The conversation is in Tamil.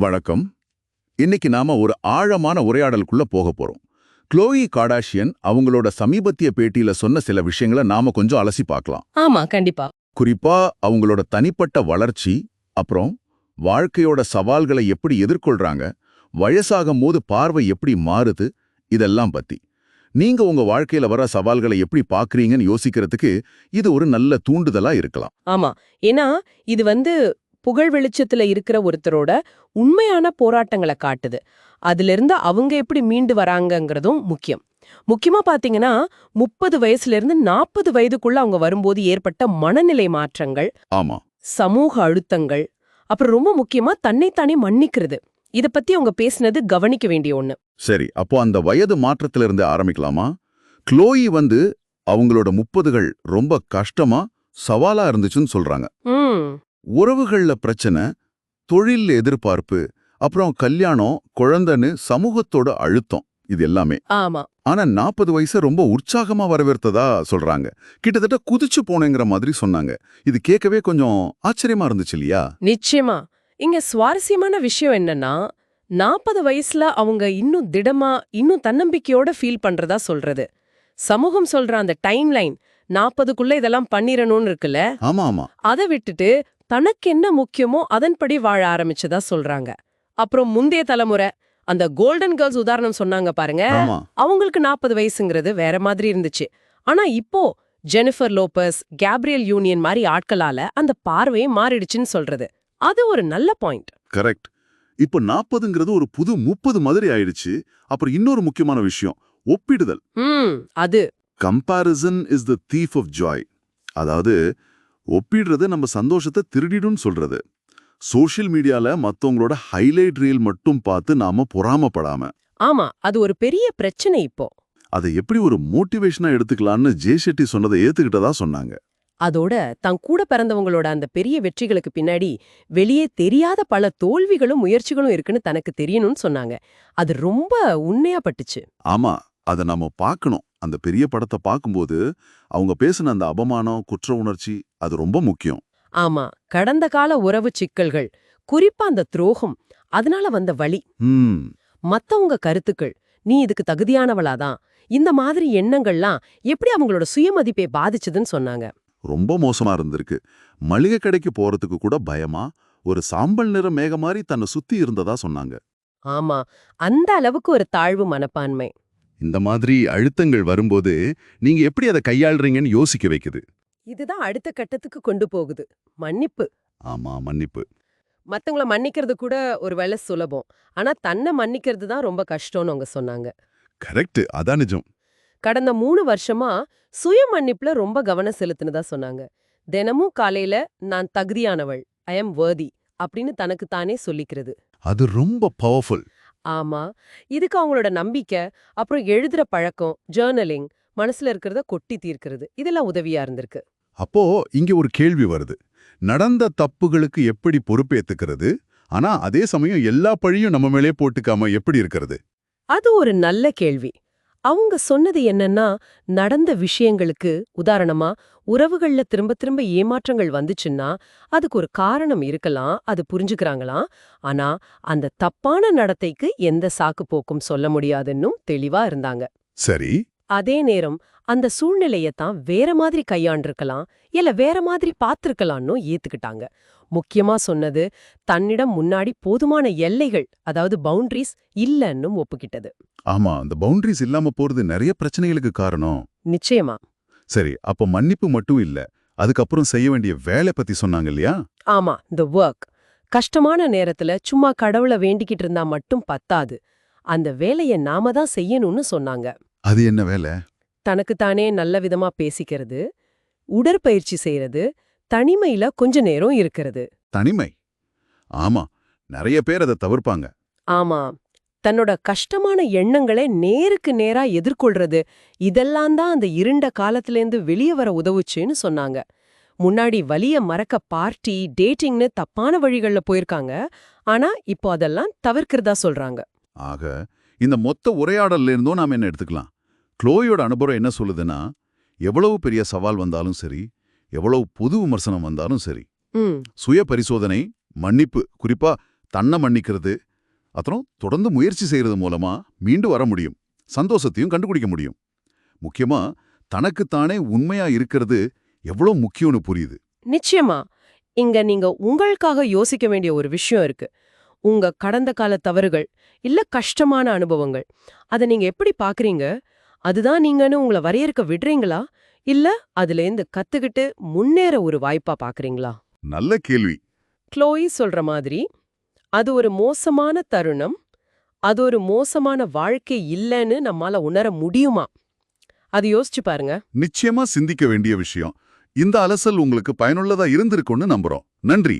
வணக்கம். இன்னைக்கு நாம ஒரு ஆழமான உரையாடலுக்குள்ள போக போறோம். க்ளோயி காடாஷியன் அவங்களோட சமீபத்திய பேட்டியில சொன்ன சில விஷயங்களை நாம கொஞ்சம் அலசி பார்க்கலாம். ஆமா கண்டிப்பா. குறிப்பா அவங்களோட தனிப்பட்ட வளர்ச்சி அப்புறம் வாழ்க்கையோட சவால்களை எப்படி எதிர்கொள்றாங்க வயசாகும் போது பார்வை எப்படி மாறுது இதெல்லாம் பத்தி. நீங்க உங்க வாழ்க்கையில வர சவால்களை எப்படி பாக்குறீங்கன்னு யோசிக்கிறதுக்கு இது ஒரு நல்ல தூண்டுதலா இருக்கலாம். ஆமா. ஏன்னா இது வந்து புகழ் வெளிச்சத்துல இருக்கிற ஒருத்தரோட உண்மையான போராட்டங்களை காட்டுது. அதுல இருந்து அவங்க எப்படி மீண்டு வராங்கங்கிறதும் முக்கியம். முக்கியமா பாத்தீங்கன்னா முப்பது வயசுல இருந்து நாற்பது வயதுக்குள்ள அவங்க வரும்போது ஏற்பட்ட மனநிலை மாற்றங்கள் ஆமா. சமூக அழுத்தங்கள் அப்புறம் ரொம்ப முக்கியமா தன்னைத்தானே மன்னிக்கிறது. இத பத்தி அவங்க பேசினது கவனிக்க வேண்டிய ஒண்ணு. சரி அப்போ அந்த வயது மாற்றத்துல இருந்து ஆரம்பிக்கலாமா? க்ளோயி வந்து அவங்களோட முப்பதுகள் ரொம்ப கஷ்டமா சவாலா இருந்துச்சுன்னு சொல்றாங்க. உறவுகள்ல பிரச்சனை தொழில் எதிர்பார்ப்பு அப்புறம் கல்யாணம் குழந்தைன்னு சமூகத்தோட அழுத்தம் இது எல்லாமே. ஆமா. ஆனா நாற்பது வயசு ரொம்ப உற்சாகமா வரவேற்றதா சொல்றாங்க. கிட்டத்தட்ட குதிச்சு போனேங்கிற மாதிரி சொன்னாங்க. இது கேட்கவே கொஞ்சம் ஆச்சரியமா இருந்துச்சு இல்லையா? நிச்சயமா. இங்க சுவாரஸ்யமான விஷயம் என்னன்னா நாற்பது வயசுல அவங்க இன்னும் திடமா இன்னும் தன்னம்பிக்கையோட ஃபீல் பண்றதா சொல்றது. சமூகம் சொல்ற அந்த டைம் லைன் நாற்பதுக்குள்ள இதெல்லாம் பண்ணிரணும்னு இருக்குல்ல? ஆமா ஆமா. அதை விட்டுட்டு தனக்கு என்ன முக்கியமோ அதன்படி வாழ ஆரம்பிச்சதா சொல்றாங்க. அப்புறம் முந்தைய தலைமுறை அந்த கோல்டன் கேர்ள்ஸ் உதாரணம் சொன்னாங்க பாருங்க. அவங்களுக்கு நாற்பது வயசுங்கிறது வேற மாதிரி இருந்துச்சு. ஆனா இப்போ ஜெனிஃபர் லோபஸ் கேப்ரியல் யூனியன் மாதிரி ஆட்களால அந்த பார்வையே மாறிடுச்சுன்னு சொல்றது. அது ஒரு நல்ல பாயிண்ட் கரெக்ட் இப்போ நாற்பதுங்கிறது ஒரு புது முப்பது மாதிரி ஆயிடுச்சு. அப்புறம் இன்னொரு முக்கியமான விஷயம் ஒப்பிடுதல். அது. Comparison is the thief of joy அதாவது ஒப்பிடுறது நம்ம சந்தோஷத்தை திருடிடும்னு சொல்றது. சோஷியல் மீடியால மத்தவங்களோட ஹைலைட் ரீல் மட்டும் பார்த்து நாம பொறாமப்படாம. ஆமா அது ஒரு பெரிய பிரச்சனை இப்போ. அதை எப்படி ஒரு மோட்டிவேஷனா எடுத்துக்கலாம்னு ஜே ஷெட்டி சொன்னதை ஏத்துக்கிட்டதா சொன்னாங்க. அதோட தன் கூட பிறந்தவங்களோட அந்த பெரிய வெற்றிகளுக்கு பின்னாடி வெளியே தெரியாத பல தோல்விகளும் முயற்சிகளும் இருக்குன்னு தனக்கு தெரியணும்னு சொன்னாங்க. அது ரொம்ப உண்மையா பட்டுச்சு. ஆமா அதை நாம பார்க்கணும். அந்த பெரிய படத்தை பார்க்கும்போது அவங்க பேசின அந்த அவமானம் குற்ற உணர்ச்சி அது ரொம்ப முக்கியம். ஆமா கடந்த கால உறவு சிக்கல்கள் குறிப்பா அந்த துரோகம் அதனால வந்த ம். மத்தவங்க கருத்துக்கள் நீ இதுக்கு தகுதியானவளாதான் இந்த மாதிரி எண்ணங்கள்லாம் எப்படி அவங்களோட சுயமதிப்பை பாதிச்சதுன்னு சொன்னாங்க. ரொம்ப மோசமா இருந்திருக்கு. மளிகை கடைக்கு போறதுக்கு கூட பயமா ஒரு சாம்பல் நிற மேக மாதிரி தன்னை சுத்தி இருந்ததா சொன்னாங்க. ஆமா அந்த அளவுக்கு ஒரு தாழ்வு மனப்பான்மை. இந்த மாதிரி அழுத்தங்கள் வரும்போது நீங்க எப்படி அதை கையாளுறீங்கன்னு யோசிக்க வைக்குது. இதுதான் அடுத்த கட்டத்துக்கு கொண்டு போகுது. மன்னிப்பு. ஆமா மன்னிப்பு. மத்தவங்கள மன்னிக்கிறது கூட ஒரு வேளை சுலபம். ஆனா தன்னை மன்னிக்கிறது தான் ரொம்ப கஷ்டம்னு அவங்க சொன்னாங்க. கரெக்ட் அதான் நிஜம். கடந்த மூணு வருஷமா சுய மன்னிப்புல ரொம்ப கவனம் செலுத்தினதா சொன்னாங்க. தினமும் காலையில நான் தகுதியானவள். ஐ எம் worthy அப்படின்னு தனக்கு தானே சொல்லிக்கிறது. அது ரொம்ப பவர்ஃபுல் ஆமா. இதுக்கு அவங்களோட நம்பிக்கை அப்புறம் எழுதுற பழக்கம் ஜேர்னலிங் மனசுல இருக்கிறத கொட்டி தீர்க்கிறது. இதெல்லாம் உதவியா இருந்திருக்கு. அப்போ இங்க ஒரு கேள்வி வருது. நடந்த தப்புகளுக்கு எப்படி பொறுப்பேத்துக்கிறது? ஆனா அதே சமயம் எல்லா பழியும் நம்ம மேலே போட்டுக்காம எப்படி இருக்கிறது? அது ஒரு நல்ல கேள்வி. அவங்க சொன்னது என்னன்னா நடந்த விஷயங்களுக்கு உதாரணமா உறவுகள்ல திரும்ப திரும்ப ஏமாற்றங்கள் வந்துச்சுன்னா அதுக்கு ஒரு காரணம் இருக்கலாம் அது புரிஞ்சுக்கிறாங்களாம். ஆனா அந்த தப்பான நடத்தைக்கு எந்த சாக்கு போக்கும் சொல்ல முடியாதுன்னும் தெளிவா இருந்தாங்க. சரி. அதே நேரம் அந்த சூழ்நிலையத்தான் வேற மாதிரி கையாண்டிருக்கலாம் இல்ல வேற மாதிரி பார்த்திருக்கலாம்னு ஏத்துக்கிட்டாங்க. முக்கியமா சொன்னது தன்னிடம் முன்னாடி போதுமான எல்லைகள் அதாவது பவுண்டரிஸ் இல்லன்னும் ஒப்புக்கிட்டது. ஆமா அந்த பவுண்டரிஸ் இல்லாம போறது நிறைய பிரச்சனைகளுக்கு காரணம். நிச்சயமா. சரி அப்போ மன்னிப்பு மட்டும் இல்ல அதுக்கப்புறம் செய்ய வேண்டிய வேலை பத்தி சொன்னாங்க இல்லையா? ஆமா the ஒர்க் கஷ்டமான நேரத்துல சும்மா கடவுளை வேண்டிக்கிட்டு இருந்தா மட்டும் பத்தாது. அந்த வேலைய நாம தான் செய்யணும்னு சொன்னாங்க. அது என்ன வேலை? தனக்குத்தானே நல்ல விதமா பேசிக்கிறது உடற்பயிற்சி செய்யறது தனிமையில கொஞ்ச நேரம் இருக்கிறது. தனிமை? ஆமா நிறைய பேர் அதை தவிர்ப்பாங்க. ஆமா தன்னோட கஷ்டமான எண்ணங்களை நேருக்கு நேரா எதிர்கொள்றது இதெல்லாம் தான் அந்த இருண்ட காலத்திலேருந்து வெளியே வர உதவுச்சுன்னு சொன்னாங்க. முன்னாடி வலிய மறக்க பார்ட்டி டேட்டிங்னு தப்பான வழிகள்ல போயிருக்காங்க ஆனா இப்போ அதெல்லாம் தவிர்க்கிறதா சொல்றாங்க. ஆக இந்த மொத்த உரையாடல்ல இருந்தும் நாம என்ன எடுத்துக்கலாம்? க்ளோயோட அனுபவம் என்ன சொல்லுதுன்னா எவ்வளவு பெரிய சவால் வந்தாலும் சரி எவ்வளவு பொது விமர்சனம் வந்தாலும் சரி சுய பரிசோதனை மன்னிப்பு குறிப்பா தன்னை மன்னிக்கிறது அப்புறம் தொடர்ந்து முயற்சி செய்யறது மூலமா மீண்டு வர முடியும் சந்தோஷத்தையும் கண்டுபிடிக்க முடியும். முக்கியமா தனக்குத்தானே உண்மையா இருக்கிறது எவ்வளவு முக்கியம்னு புரியுது. நிச்சயமா. இங்க நீங்க உங்களுக்காக யோசிக்க வேண்டிய ஒரு விஷயம் இருக்கு. உங்க கடந்த கால தவறுகள் இல்ல கஷ்டமான அனுபவங்கள் அதை நீங்க எப்படி பாக்குறீங்க? அதுதான் நீங்கன்னு உங்களை வரையறுக்க விடுறீங்களா? இல்ல அதுலேருந்து கத்துக்கிட்டு முன்னேற ஒரு வாய்ப்பா பாக்குறீங்களா? நல்ல கேள்வி. க்ளோயி சொல்ற மாதிரி அது ஒரு மோசமான தருணம் அது ஒரு மோசமான வாழ்க்கை இல்லைன்னு நம்மால உணர முடியுமா? அது யோசிச்சு பாருங்க. நிச்சயமா சிந்திக்க வேண்டிய விஷயம். இந்த அலசல் உங்களுக்கு பயனுள்ளதா இருந்திருக்கும்னு நம்புறோம். நன்றி.